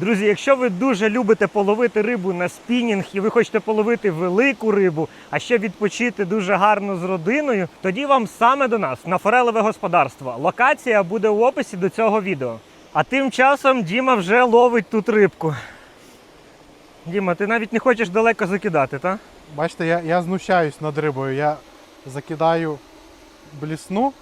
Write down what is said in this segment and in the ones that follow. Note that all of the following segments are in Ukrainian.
Друзі, якщо ви дуже любите половити рибу на спінінг і ви хочете половити велику рибу, а ще відпочити дуже гарно з родиною, тоді вам саме до нас на форелеве господарство. Локація буде в описі до цього відео. А тим часом Діма вже ловить тут рибку. Діма, ти навіть не хочеш далеко закидати, так? Бачите, я, я знущаюсь над рибою. Я закидаю блісну,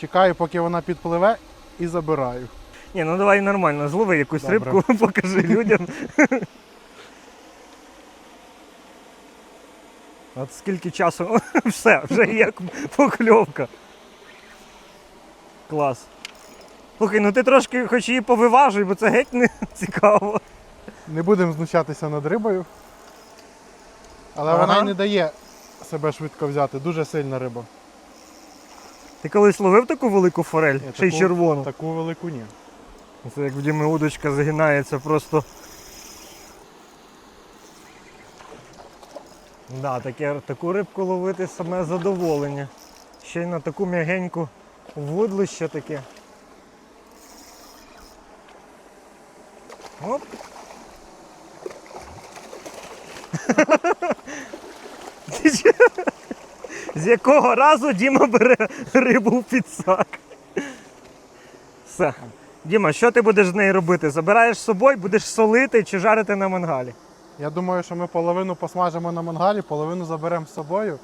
чекаю, поки вона підпливе, і забираю. Ні, ну давай нормально, злови якусь Добре. рибку, покажи людям. От скільки часу, все, вже як покльовка. Клас. Слухай, ну ти трошки хоч її повиважуй, бо це геть не цікаво. Не будемо знущатися над рибою. Але Ага. вона й не дає себе швидко взяти. Дуже сильна риба. Ти колись ловив таку велику форель, Ні, ще й червону. Таку велику ні. Це як в Діми удочка загинається просто. Да, таке, таку рибку ловити саме задоволення. Ще й на таку м'ягеньку вудлище таке. Оп. З якого разу Діма бере рибу в підсак? Все. Діма, що ти будеш з нею робити? Забираєш з собою, будеш солити чи жарити на мангалі? Я думаю, що ми половину посмажимо на мангалі, половину заберемо з собою,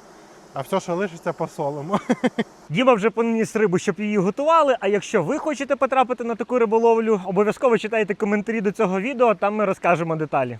а все, що лишиться, посолимо. Діма вже поніс рибу, щоб її готували. А якщо ви хочете потрапити на таку риболовлю, обов'язково читайте коментарі до цього відео, там ми розкажемо деталі.